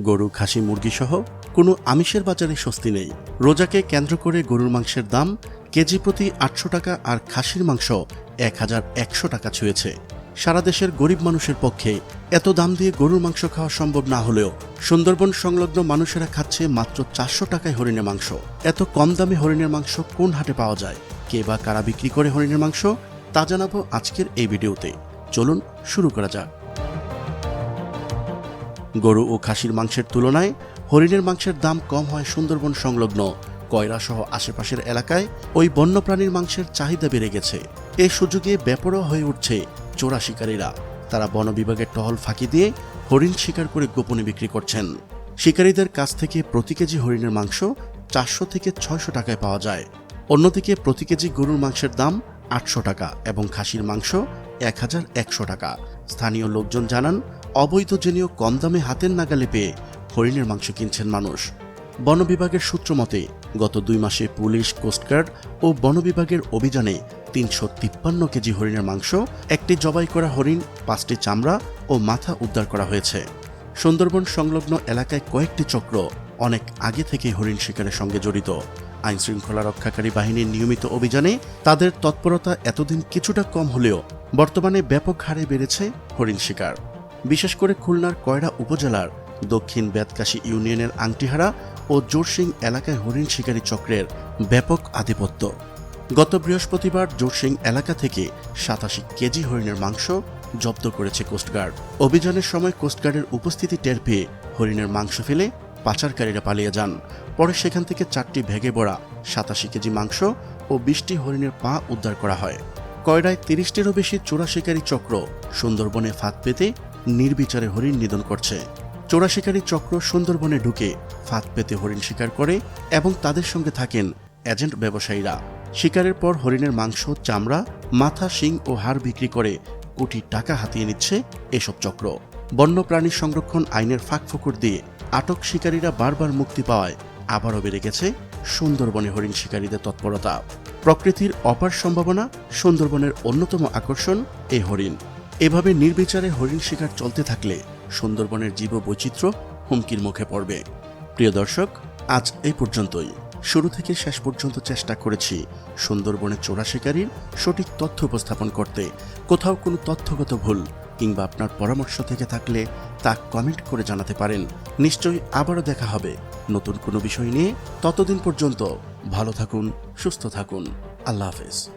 গরু, খাসি, মুরগি সহ কোনো আমিষের বাজারে স্বস্তি নেই। রোজাকে কেন্দ্র করে গরুর মাংসের দাম কেজি প্রতি আটশো টাকা আর খাসির মাংস এক হাজার একশো টাকা ছুঁয়েছে। সারা দেশের গরিব মানুষের পক্ষে এত দাম দিয়ে গরুর মাংস খাওয়া সম্ভব না হলেও সুন্দরবন সংলগ্ন মানুষেরা খাচ্ছে মাত্র চারশো টাকায় হরিণের মাংস। এত কম দামে হরিণের মাংস কোন হাটে পাওয়া যায়? কে বা কারা বিক্রি করে হরিণের মাংস? তা জানাব আজকের এই ভিডিওতে। চলুন শুরু করা যাক। গরু ও খাসির মাংসের তুলনায় হরিণের মাংসের দাম কম হয় সুন্দরবন সংলগ্ন কয়রা সহ আশেপাশের এলাকায় ওই বন্যপ্রাণীর মাংসের চাহিদা বেড়ে গেছে। এ সুযোগে বেপরোয়া হয়ে উঠছে চোরা শিকারীরা। তারা বন বিভাগের টহল ফাঁকি দিয়ে হরিণ শিকার করে গোপনে বিক্রি করছেন। শিকারীদের কাছ থেকে প্রতি কেজি হরিণের মাংস চারশো থেকে ছয়শো টাকায় পাওয়া যায়। অন্যদিকে প্রতি কেজি গরুর মাংসের দাম আটশো টাকা এবং খাসির মাংস এক হাজার একশো টাকা। স্থানীয় লোকজন জানান অবৈধ জেনেও কম দামে হাতের নাগালে পেয়ে হরিণের মাংস কিনছেন মানুষ। বন বিভাগের সূত্র মতে, গত দুই মাসে পুলিশ কোস্টগার্ড ও বন বিভাগের অভিযানে তিনশো তিপ্পান্ন কেজি হরিণের মাংস, একটি জবাই করা হরিণ, পাঁচটি চামড়া ও মাথা উদ্ধার করা হয়েছে। সুন্দরবন সংলগ্ন এলাকায় কয়েকটি চক্র অনেক আগে থেকেই হরিণ শিকারের সঙ্গে জড়িত। আইন শৃঙ্খলা রক্ষাকারী বাহিনীর নিয়মিত অভিযানে তাদের তৎপরতা এতদিন কিছুটা কম হলেও বর্তমানে ব্যাপক হারে বেড়েছে হরিণ শিকার। বিশেষ করে খুলনার কয়রা উপজেলার দক্ষিণ বেতকাশী ইউনিয়নের আংটিহারা ও জোরসিং এলাকায় হরিণ শিকারী চক্রের ব্যাপক আধিপত্য। গত বৃহস্পতিবার জোরসিং এলাকা থেকে সাতাশি কেজি হরিণের মাংস জব্দ করেছে কোস্টগার্ড অভিযানের সময় কোস্টগার্ডের উপস্থিতি টের পেয়ে হরিণের মাংস ফেলে পাচারকারীরা পালিয়ে যান। পরে সেখান থেকে চারটি ভেগে বড়া সাতাশি কেজি মাংস ও বিশটি হরিণের পা উদ্ধার করা হয়। কয়রায় তিরিশটিরও বেশি চোরা শিকারী চক্র সুন্দরবনে ফাঁদ পেতে নির্বিচারে হরিণ নিধন করছে। চোরা শিকারী চক্র সুন্দরবনে ঢুকে ফাঁদ পেতে হরিণ শিকার করে এবং তাদের সঙ্গে থাকেন এজেন্ট ব্যবসায়ীরা। শিকারের পর হরিণের মাংস, চামড়া, মাথা, শিং ও হাড় বিক্রি করে কোটি টাকা হাতিয়ে নিচ্ছে এসব চক্র। বন্যপ্রাণী সংরক্ষণ আইনের ফাঁকফোকর দিয়ে আটক শিকারীরা বারবার মুক্তি পাওয়ায় আবারও বেড়ে গেছে সুন্দরবনে হরিণ শিকারীদের তৎপরতা। প্রকৃতির অপার সম্ভাবনা সুন্দরবনের অন্যতম আকর্ষণ এই হরিণ। এভাবে নির্বিচারে হরিণ শিকার চলতে থাকলে সুন্দরবনের জীববৈচিত্র্য হুমকির মুখে পড়বে। প্রিয় দর্শক, আজ এই পর্যন্তই। শুরু থেকে শেষ পর্যন্ত চেষ্টা করেছি সুন্দরবনের চোরা শিকারীর সঠিক তথ্য উপস্থাপন করতে। কোথাও কোনো তথ্যগত ভুল কিংবা আপনার পরামর্শ থেকে থাকলে তা কমেন্ট করে জানাতে পারেন। নিশ্চয়ই আবারও দেখা হবে নতুন কোনো বিষয় নিয়ে। ততদিন পর্যন্ত ভালো থাকুন, সুস্থ থাকুন। আল্লাহ হাফেজ।